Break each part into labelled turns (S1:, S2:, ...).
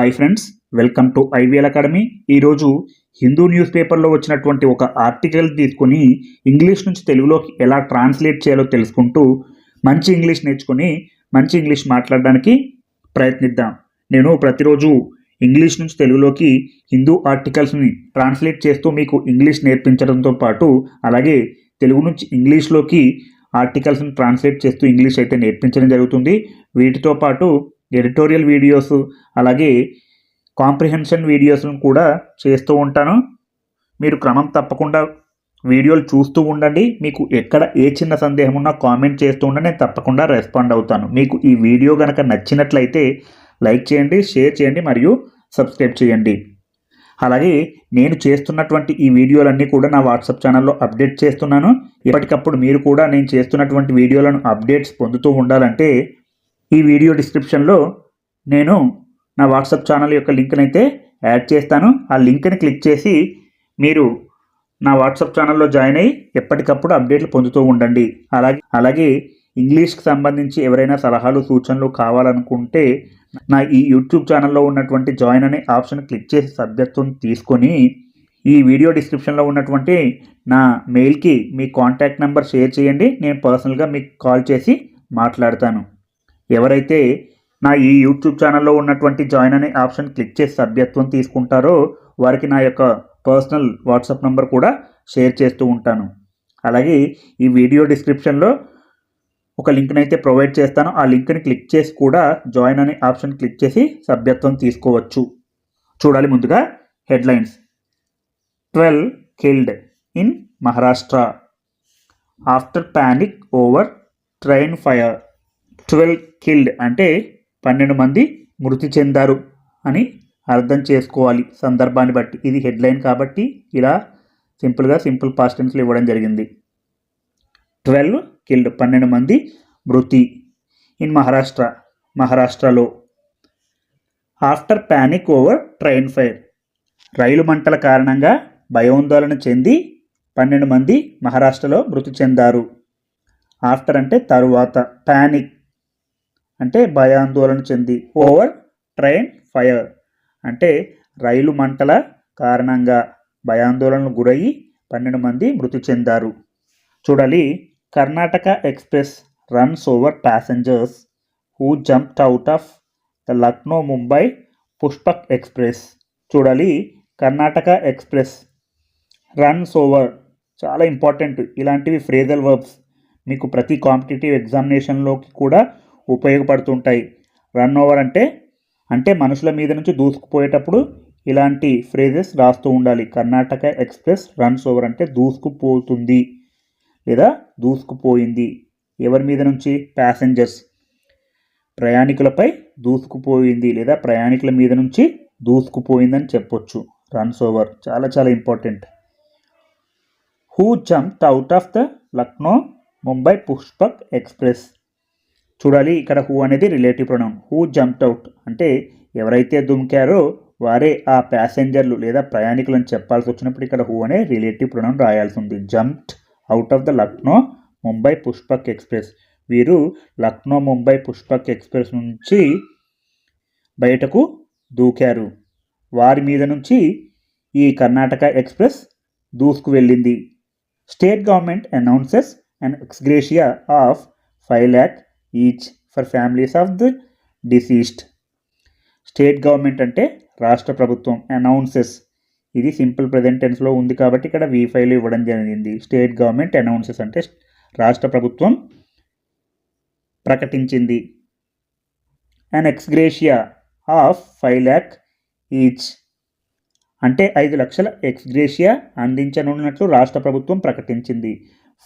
S1: Hi friends welcome to IVL academy. ఈరోజు Hindu news పేపర్లో వచ్చినటువంటి ఒక ఆర్టికల్ తీసుకొని ఇంగ్లీష్ నుంచి తెలుగులోకి ఎలా ట్రాన్స్లేట్ చేయాలో తెలుసుకుంటూ మంచి ఇంగ్లీష్ నేర్చుకొని మంచి ఇంగ్లీష్ మాట్లాడడానికి ప్రయత్నిద్దాం. నేను ప్రతిరోజు ఇంగ్లీష్ నుంచి తెలుగులోకి హిందూ ఆర్టికల్స్ని ట్రాన్స్లేట్ చేస్తూ మీకు ఇంగ్లీష్ నేర్పించడంతో పాటు అలాగే తెలుగు నుంచి ఇంగ్లీష్లోకి ఆర్టికల్స్ని ట్రాన్స్లేట్ చేస్తూ ఇంగ్లీష్ అయితే నేర్పించడం జరుగుతుంది. వీటితో పాటు ఎడిటోరియల్ వీడియోస్ అలాగే కాంప్రిహెన్షన్ వీడియోస్ను కూడా చేస్తూ ఉంటాను. మీరు క్రమం తప్పకుండా వీడియోలు చూస్తూ ఉండండి. మీకు ఎక్కడ ఏ చిన్న సందేహం ఉన్నా కామెంట్ చేస్తూ ఉండండి. నేను తప్పకుండా రెస్పాండ్ అవుతాను. మీకు ఈ వీడియో కనుక నచ్చినట్లయితే లైక్ చేయండి షేర్ చేయండి మరియు సబ్స్క్రైబ్ చేయండి. అలాగే నేను చేస్తున్నటువంటి ఈ వీడియోలన్నీ కూడా నా వాట్సాప్ ఛానల్లో అప్డేట్ చేస్తున్నాను. ఎప్పటికప్పుడు మీరు కూడా నేను చేస్తున్నటువంటి వీడియోలను అప్డేట్స్ పొందుతూ ఉండాలంటే ఈ వీడియో డిస్క్రిప్షన్లో నేను నా వాట్సాప్ ఛానల్ యొక్క లింక్ని అయితే యాడ్ చేస్తాను. ఆ లింక్ని క్లిక్ చేసి మీరు నా వాట్సాప్ ఛానల్లో జాయిన్ అయ్యి ఎప్పటికప్పుడు అప్డేట్లు పొందుతూ ఉండండి. అలాగే అలాగే ఇంగ్లీష్కి సంబంధించి ఎవరైనా సలహాలు సూచనలు కావాలనుకుంటే నా ఈ యూట్యూబ్ ఛానల్లో ఉన్నటువంటి జాయిన్ అనే ఆప్షన్ క్లిక్ చేసి సభ్యత్వం తీసుకొని ఈ వీడియో డిస్క్రిప్షన్లో ఉన్నటువంటి నా మెయిల్కి మీ కాంటాక్ట్ నెంబర్ షేర్ చేయండి. నేను పర్సనల్గా మీకు కాల్ చేసి మాట్లాడతాను. ఎవరైతే నా ఈ యూట్యూబ్ ఛానల్లో ఉన్నటువంటి జాయిన్ అనే ఆప్షన్ క్లిక్ చేసి సభ్యత్వం తీసుకుంటారో వారికి నా యొక్క పర్సనల్ వాట్సాప్ నెంబర్ కూడా షేర్ చేస్తూ ఉంటాను. అలాగే ఈ వీడియో డిస్క్రిప్షన్లో ఒక లింక్ని అయితే ప్రొవైడ్ చేస్తాను. ఆ లింక్ని క్లిక్ చేసి కూడా జాయిన్ అనే ఆప్షన్ క్లిక్ చేసి సభ్యత్వం తీసుకోవచ్చు. చూడాలి ముందుగా headlines. Twelve killed in Maharashtra. After panic over train fire. Twelve killed అంటే పన్నెండు మంది మృతి చెందారు అని అర్థం చేసుకోవాలి సందర్భాన్ని బట్టి. ఇది హెడ్లైన్ కాబట్టి ఇలా సింపుల్గా సింపుల్ పాస్ట్ టెన్స్లో ఇవ్వడం జరిగింది. ట్వెల్వ్ కిల్డ్ పన్నెండు మంది మృతి ఇన్ మహారాష్ట్ర మహారాష్ట్రలో. After panic over train fire. రైలు మంటల కారణంగా భయోందోళన చెంది పన్నెండు మంది మహారాష్ట్రలో మృతి చెందారు. ఆఫ్టర్ అంటే తరువాత. ప్యానిక్ అంటే భయాందోళన చెంది. ఓవర్ ట్రైన్ ఫైర్ అంటే రైలు మంటల కారణంగా భయాందోళనకు గురయ్యి పన్నెండు మంది మృతి చెందారు. చూడాలి. Karnataka express runs over passengers who jumped out of the Lucknow Mumbai Pushpak express చూడాలి. కర్ణాటక ఎక్స్ప్రెస్ రన్స్ ఓవర్ చాలా ఇంపార్టెంట్ ఇలాంటివి ఫ్రేజల్ వర్బ్స్ మీకు ప్రతి కాంపిటేటివ్ ఎగ్జామినేషన్లోకి కూడా ఉపయోగపడుతుంటాయి. రన్ ఓవర్ అంటే అంటే మనుషుల మీద నుంచి దూసుకుపోయేటప్పుడు ఇలాంటి ఫ్రేజెస్ రాస్తూ ఉండాలి. కర్ణాటక ఎక్స్ప్రెస్ రన్స్ ఓవర్ అంటే దూసుకుపోతుంది లేదా దూసుకుపోయింది. ఎవరి మీద నుంచి? ప్యాసింజర్స్. ప్రయాణికులపై దూసుకుపోయింది లేదా ప్రయాణికుల మీద నుంచి దూసుకుపోయిందని చెప్పొచ్చు. రన్స్ ఓవర్ చాలా చాలా important. Who jumped out of the Lucknow Mumbai Pushpak express. చూడాలి. ఇక్కడ హూ అనేది relative pronoun who jumped out అంటే ఎవరైతే దుమికారో వారే ఆ ప్యాసెంజర్లు లేదా ప్రయాణికులను చెప్పాల్సి వచ్చినప్పుడు ఇక్కడ హూ అనే రిలేటివ్ ప్రొనౌన్ రాయాల్సి ఉంది. Jumped out of the Lucknow Mumbai Pushpak express వీరు లక్నో ముంబై పుష్పక్ ఎక్స్ప్రెస్ నుంచి బయటకు దూకారు. వారి మీద నుంచి ఈ కర్ణాటక ఎక్స్ప్రెస్ దూసుకు వెళ్ళింది. State government announces and ex gratia of five lakh each for families of the deceased state government అంటే రాష్ట్ర ప్రభుత్వం అనౌన్సెస్ ఇది సింపుల్ ప్రజెంట్ టెన్స్లో ఉంది కాబట్టి ఇక్కడ వి ఫైల్ ఇవ్వడం జరిగింది. స్టేట్ గవర్నమెంట్ అనౌన్సెస్ అంటే రాష్ట్ర ప్రభుత్వం ప్రకటించింది. And ex gratia of five lakh each అంటే ఐదు లక్షల ఎక్స్గ్రేషియా అందించనున్నట్లు రాష్ట్ర ప్రభుత్వం ప్రకటించింది.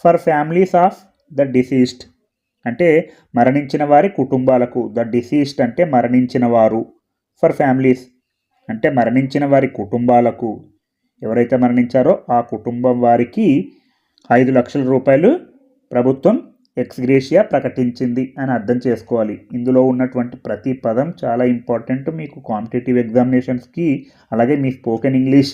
S1: For families of the deceased అంటే మరణించిన వారి కుటుంబాలకు ద డిసీస్డ్ అంటే మరణించిన వారు ఫర్ ఫ్యామిలీస్ అంటే మరణించిన వారి కుటుంబాలకు. ఎవరైతే మరణించారో ఆ కుటుంబం వారికి ఐదు లక్షల రూపాయలు ప్రభుత్వం ఎక్స్గ్రేషియా ప్రకటించింది అని అర్థం చేసుకోవాలి. ఇందులో ఉన్నటువంటి ప్రతి పదం చాలా ఇంపార్టెంట్ మీకు కాంపిటేటివ్ ఎగ్జామినేషన్స్కి అలాగే మీ స్పోకెన్ ఇంగ్లీష్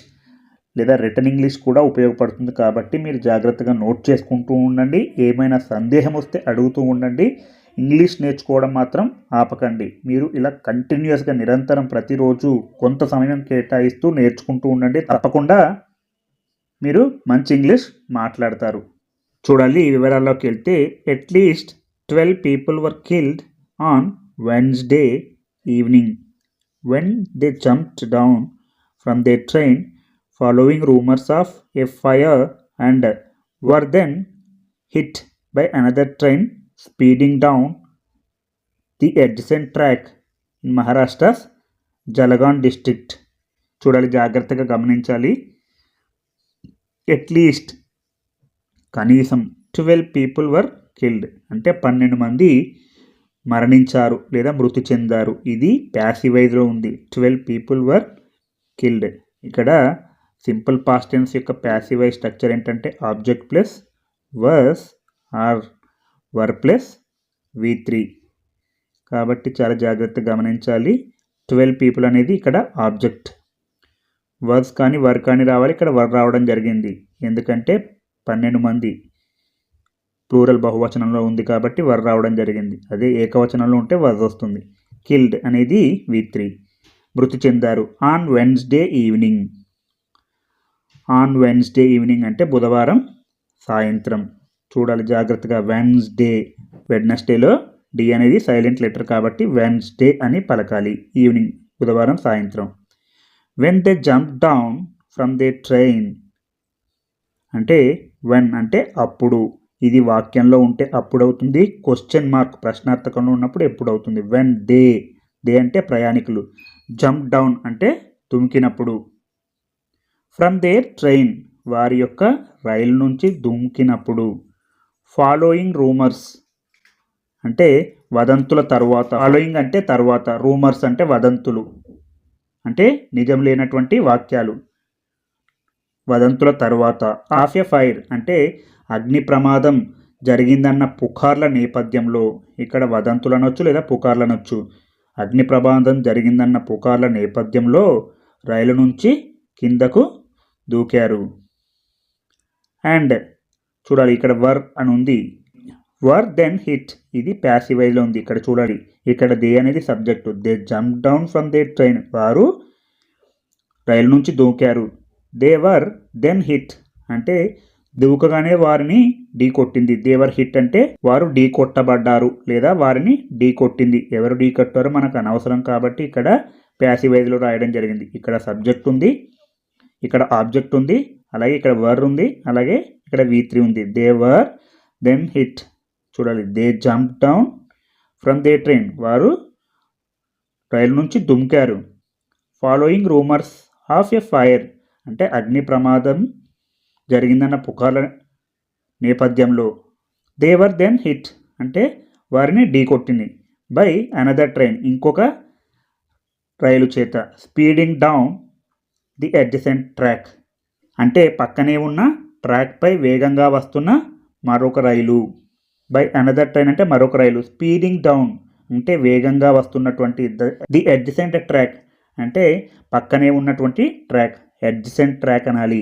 S1: లేదా రిటర్న్ ఇంగ్లీష్ కూడా ఉపయోగపడుతుంది కాబట్టి మీరు జాగ్రత్తగా నోట్ చేసుకుంటూ ఉండండి. ఏమైనా సందేహం వస్తే అడుగుతూ ఉండండి. ఇంగ్లీష్ నేర్చుకోవడం మాత్రం ఆపకండి. మీరు ఇలా కంటిన్యూస్గా నిరంతరం ప్రతిరోజు కొంత సమయం కేటాయిస్తూ నేర్చుకుంటూ ఉండండి. తప్పకుండా మీరు మంచి ఇంగ్లీష్ మాట్లాడతారు. చూడాలి ఈ వివరాల్లోకి వెళ్తే at least twelve people were killed on Wednesday evening when they jumped down from the train following rumours of a fire and were then hit by another train speeding down the adjacent track in Maharashtra's Jalgaon district. చూడాలి జాగ్రత్తగా గమనించాలి. At least కనీసం twelve people were killed అంటే పన్నెండు మంది మరణించారు లేదా మృతి చెందారు. ఇది ప్యాసివైజ్లో ఉంది. ట్వెల్వ్ పీపుల్ వర్ కిల్డ్ ఇక్కడ సింపుల్ పాస్ట్ టెన్స్ యొక్క ప్యాసివైజ్ స్ట్రక్చర్ ఏంటంటే object plus was or were plus V three. కాబట్టి చాలా జాగ్రత్తగా గమనించాలి. ట్వెల్వ్ పీపుల్ అనేది ఇక్కడ ఆబ్జెక్ట్. వర్స్ కానీ వర్ కానీ రావాలి. ఇక్కడ వర్ రావడం జరిగింది. ఎందుకంటే పన్నెండు మంది ప్లూరల్ బహువచనంలో ఉంది కాబట్టి వర్ రావడం జరిగింది. అదే ఏకవచనంలో ఉంటే వర్స్ వస్తుంది. కిల్డ్ అనేది వి త్రీ. మృతి చెందారు on Wednesday evening. On Wednesday evening అంటే బుధవారం సాయంత్రం. చూడాలి జాగ్రత్తగా. వెన్స్డే వెడ్నెస్డేలో డి అనేది సైలెంట్ లెటర్ కాబట్టి వెన్స్డే అని పలకాలి. ఈవినింగ్ బుధవారం సాయంత్రం. When they jump down from the train అంటే వెన్ అంటే అప్పుడు. ఇది వాక్యంలో ఉంటే అప్పుడు అవుతుంది క్వశ్చన్ మార్క్ ప్రశ్నార్థకంలో ఉన్నప్పుడు ఎప్పుడు అవుతుంది వెన్ దే దే అంటే ప్రయాణికులు. జంప్ డౌన్ అంటే తుమికినప్పుడు. ఫ్రమ్ దేర్ ట్రైన్ వారి యొక్క రైలు నుంచి దుమికినప్పుడు ఫాలోయింగ్ రూమర్స్ అంటే వదంతుల తర్వాత. ఫాలోయింగ్ అంటే తర్వాత రూమర్స్ అంటే వదంతులు. అంటే నిజం లేనటువంటి వాక్యాలు. వదంతుల తర్వాత. ఆఫ్ ఎ ఫైర్ అంటే అగ్ని ప్రమాదం జరిగిందన్న పుకార్ల నేపథ్యంలో. ఇక్కడ వదంతులు అనొచ్చు లేదా పుకార్లు అనొచ్చు అగ్ని ప్రమాదం జరిగిందన్న పుకార్ల నేపథ్యంలో రైలు నుంచి కిందకు దూకారు. అండ్ చూడాలి ఇక్కడ వర్ అని ఉంది. Were then hit. ఇది ప్యాసివైజ్లో ఉంది. ఇక్కడ చూడాలి. ఇక్కడ దే అనేది subject they jump down from the train వారు రైలు నుంచి దూకారు. They were then hit. అంటే దూకగానే వారిని ఢీ కొట్టింది. దేవర్ హిట్ అంటే వారు ఢీ కొట్టబడ్డారు లేదా వారిని ఢీ కొట్టింది. ఎవరు ఢీ కొట్టారో మనకు అనవసరం కాబట్టి ఇక్కడ ప్యాసివైజ్లో రాయడం జరిగింది. ఇక్కడ సబ్జెక్ట్ ఉంది. ఇక్కడ ఆబ్జెక్ట్ ఉంది అలాగే ఇక్కడ వర్ ఉంది అలాగే ఇక్కడ వి త్రీ ఉంది. దే వర్ దెన్ హిట్ చూడాలి. They jump down from the train వారు రైలు నుంచి దుమికారు following rumours of a fire అంటే అగ్ని ప్రమాదం జరిగిందన్న పుకార్ల నేపథ్యంలో. దేవర్ దెన్ హిట్ అంటే వారిని ఢీ కొట్టింది బై అనదర్ ట్రైన్ ఇంకొక రైలు చేత. Speeding down the adjacent track. అంటే పక్కనే ఉన్న ట్రాక్పై వేగంగా వస్తున్న మరొక రైలు. బై అనదర్ ట్రైన్ అంటే మరొక రైలు. స్పీడింగ్ డౌన్ అంటే వేగంగా వస్తున్నటువంటి ది అడ్జసెంట్ ట్రాక్ అంటే పక్కనే ఉన్నటువంటి ట్రాక్. అడ్జసెంట్ ట్రాక్ అనాలి.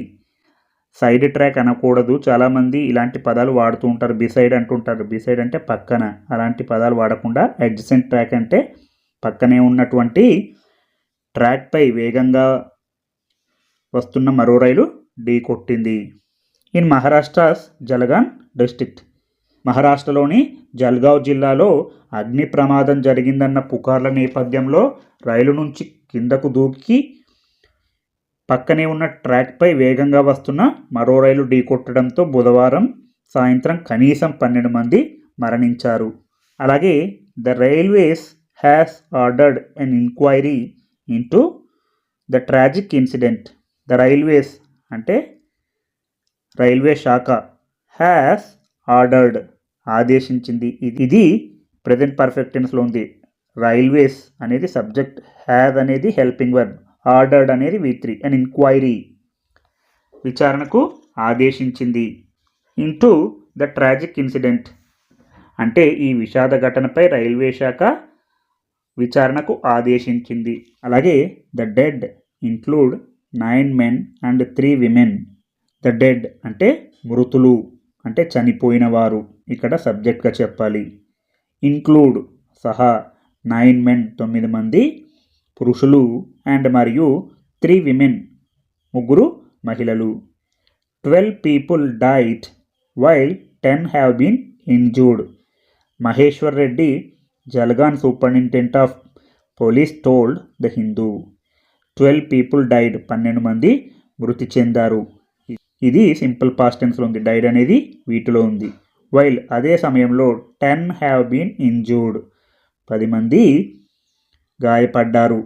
S1: సైడ్ ట్రాక్ అనకూడదు. చాలామంది ఇలాంటి పదాలు వాడుతూ ఉంటారు. బిసైడ్ అంటుంటారు. బిసైడ్ అంటే పక్కన. అలాంటి పదాలు వాడకుండా అడ్జసెంట్ ట్రాక్ అంటే పక్కనే ఉన్నటువంటి ట్రాక్పై వేగంగా వస్తున్న మరో రైలు ఢీ కొట్టింది. In Maharashtra's Jalgaon district. మహారాష్ట్రలోని జల్గావ్ జిల్లాలో అగ్ని ప్రమాదం జరిగిందన్న పుకార్ల నేపథ్యంలో రైలు నుంచి కిందకు దూకి పక్కనే ఉన్న ట్రాక్పై వేగంగా వస్తున్న మరో రైలు ఢీకొట్టడంతో బుధవారం సాయంత్రం కనీసం పన్నెండు మంది మరణించారు. అలాగే the railways has ordered an inquiry into the tragic incident. The railways అంటే రైల్వే శాఖ హ్యాస్ ఆర్డర్డ్ ఆదేశించింది. ఇది ప్రజెంట్ పర్ఫెక్ట్ టెన్స్లో ఉంది. రైల్వేస్ అనేది సబ్జెక్ట్ హ్యాజ్ అనేది హెల్పింగ్ వర్బ్ ఆర్డర్డ్ అనేది వి త్రీ అండ్ ఇన్క్వైరీ విచారణకు ఆదేశించింది. ఇంటూ ద ట్రాజిక్ ఇన్సిడెంట్ అంటే ఈ విషాద ఘటనపై రైల్వే శాఖ విచారణకు ఆదేశించింది. అలాగే the dead include nine men and three women. The dead అంటే మృతులు అంటే చనిపోయిన వారు ఇక్కడ సబ్జెక్ట్గా చెప్పాలి. ఇన్క్లూడ్ సహా నైన్ మెన్ తొమ్మిది మంది పురుషులు అండ్ మరియు త్రీ విమెన్ ముగ్గురు మహిళలు. Twelve people died while ten have been injured Maheshwar Reddy Jalgaon superintendent of police told the Hindu. Twelve people died పన్నెండు మంది మృతి చెందారు. ఇది సింపుల్ పాస్ట్ టెన్స్లో ఉంది. డైడ్ అనేది వీటిలో ఉంది. వైల్ అదే సమయంలో టెన్ హ్యావ్ బీన్ ఇంజూర్డ్ పది మంది గాయపడ్డారు.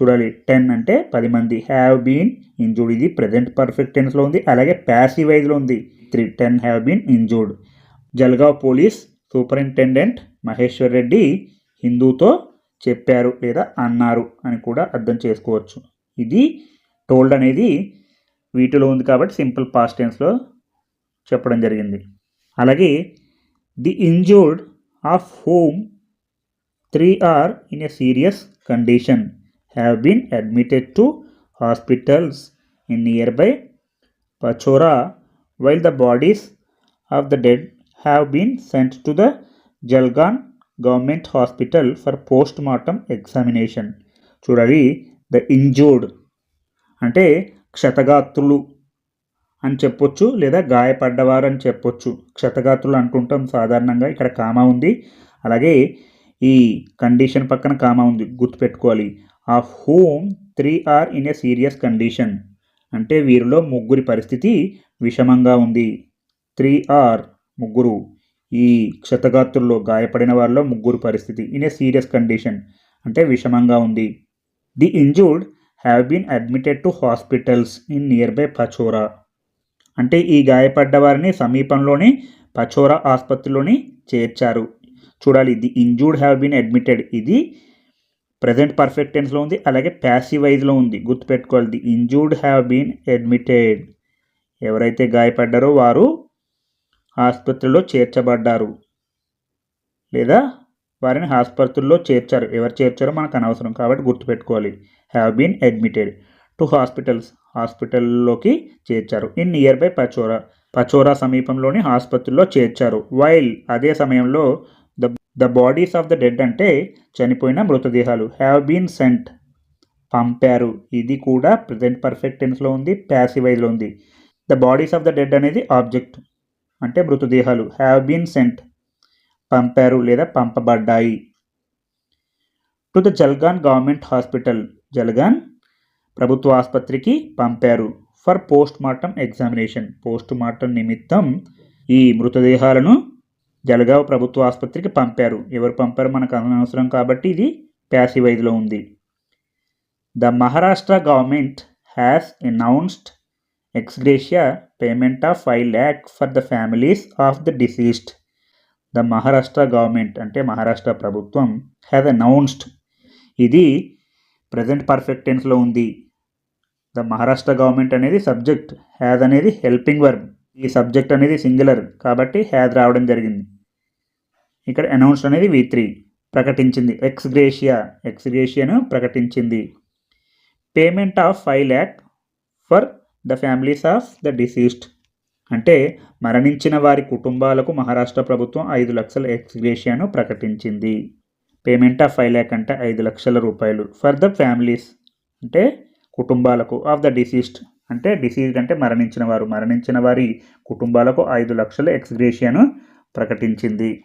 S1: చూడాలి. టెన్ అంటే పది మంది హ్యావ్ బీన్ ఇంజూర్డ్ ఇది ప్రజెంట్ పర్ఫెక్ట్ టెన్స్లో ఉంది. అలాగే ప్యాసివ్ వైజ్లో ఉంది. Three ten have been injured Jalgaon police superintendent Maheshwar Reddy హిందూతో చెప్పారు లేదా అన్నారు అని కూడా అర్థం చేసుకోవచ్చు. ఇది టోల్డ్ అనేది వీటిలో ఉంది కాబట్టి సింపుల్ పాస్ట్ టెన్స్లో చెప్పడం జరిగింది. అలాగే the injured of whom three are in a serious condition have been admitted to hospitals in nearby Pachora while the bodies of the dead have been sent to the Jalgaon government hospital for post mortem examination. చూడాలి the injured. అంటే క్షతగాత్రులు అని చెప్పొచ్చు లేదా గాయపడ్డవారు అని చెప్పొచ్చు. క్షతగాత్రులు అంటుంటాం సాధారణంగా ఇక్కడ కామా ఉంది. అలాగే ఈ కండిషన్ పక్కన కామా ఉంది గుర్తుపెట్టుకోవాలి. Of whom three are in a serious condition. అంటే వీరిలో ముగ్గురి పరిస్థితి విషమంగా ఉంది. త్రీ ఆర్ ముగ్గురు. ఈ క్షతగాత్రుల్లో గాయపడిన వారిలో ముగ్గురు పరిస్థితి ఇన్ ఏ సీరియస్ కండిషన్ అంటే విషమంగా ఉంది. The injured have been admitted to hospitals in near by Pachora అంటే ఈ గాయపడ్డ వారిని సమీపంలోని పచోరా ఆసుపత్రిలోని చేర్చారు. చూడాలి the injured have been admitted ఇది ప్రజెంట్ పర్ఫెక్ట్ టెన్స్లో ఉంది అలాగే ప్యాసివ్ వైజ్లో ఉంది. గుర్తుపెట్టుకోవాలి the injured have been admitted ఎవరైతే గాయపడ్డారో వారు ఆసుపత్రిలో చేర్చబడ్డారు. లేదా వారిని ఆసుపత్రుల్లో చేర్చారు. ఎవరు చేర్చారో మనకు అనవసరం కాబట్టి గుర్తుపెట్టుకోవాలి. Have been admitted to hospitals హాస్పిటల్లోకి చేర్చారు. In near by Pachora Pachora సమీపంలోని ఆసుపత్రిలో చేర్చారు. వైల్ అదే సమయంలో the the bodies of the dead అంటే చనిపోయిన మృతదేహాలు. హ్యావ్ బీన్ సెంట్ పంపారు. ఇది కూడా ప్రజెంట్ పర్ఫెక్ట్ టెన్స్లో ఉంది ప్యాసివైజ్లో ఉంది. The bodies of the dead అనేది ఆబ్జెక్ట్ అంటే మృతదేహాలు హ్యావ్ బీన్ సెంట్ పంపారు లేదా పంపబడ్డాయి. To the Jalgaon government hospital Jalgaon ప్రభుత్వ ఆసుపత్రికి పంపారు. For post mortem examination post mortem నిమిత్తం ఈ మృతదేహాలను జలగావ్ ప్రభుత్వ ఆసుపత్రికి పంపారు. ఎవరు పంపారు మనకు అనవసరం కాబట్టి ఇది ప్యాసివైజ్లో ఉంది. The Maharashtra government has announced ex gratia payment of five lakh for the families of the deceased the Maharashtra government అంటే మహారాష్ట్ర ప్రభుత్వం హ్యాజ్ అనౌన్స్డ్ ఇది ప్రజెంట్ పర్ఫెక్ట్ టెన్స్లో ఉంది. ద మహారాష్ట్ర గవర్నమెంట్ అనేది సబ్జెక్ట్ హ్యాజ్ అనేది హెల్పింగ్ వర్బ్ ఈ సబ్జెక్ట్ అనేది singular కాబట్టి హ్యాజ్ రావడం జరిగింది. ఇక్కడ అనౌన్స్ అనేది వి త్రీ ప్రకటించింది. ఎక్స్గ్రేషియా ఎక్స్గ్రేషియాను ప్రకటించింది. Payment of five lakh for the families of the deceased అంటే మరణించిన వారి కుటుంబాలకు మహారాష్ట్ర ప్రభుత్వం ఐదు లక్షల ఎక్స్గ్రేషియాను ప్రకటించింది. పేమెంట్ ఆఫ్ ఫైవ్ ల్యాక్ అంటే ఐదు లక్షల రూపాయలు. ఫర్ ద ఫ్యామిలీస్ అంటే కుటుంబాలకు ఆఫ్ ద డిసీస్డ్ అంటే డిసీజ్డ్ అంటే మరణించిన వారు. మరణించిన వారి కుటుంబాలకు ఐదు లక్షల ఎక్స్గ్రేషియాను ప్రకటించింది.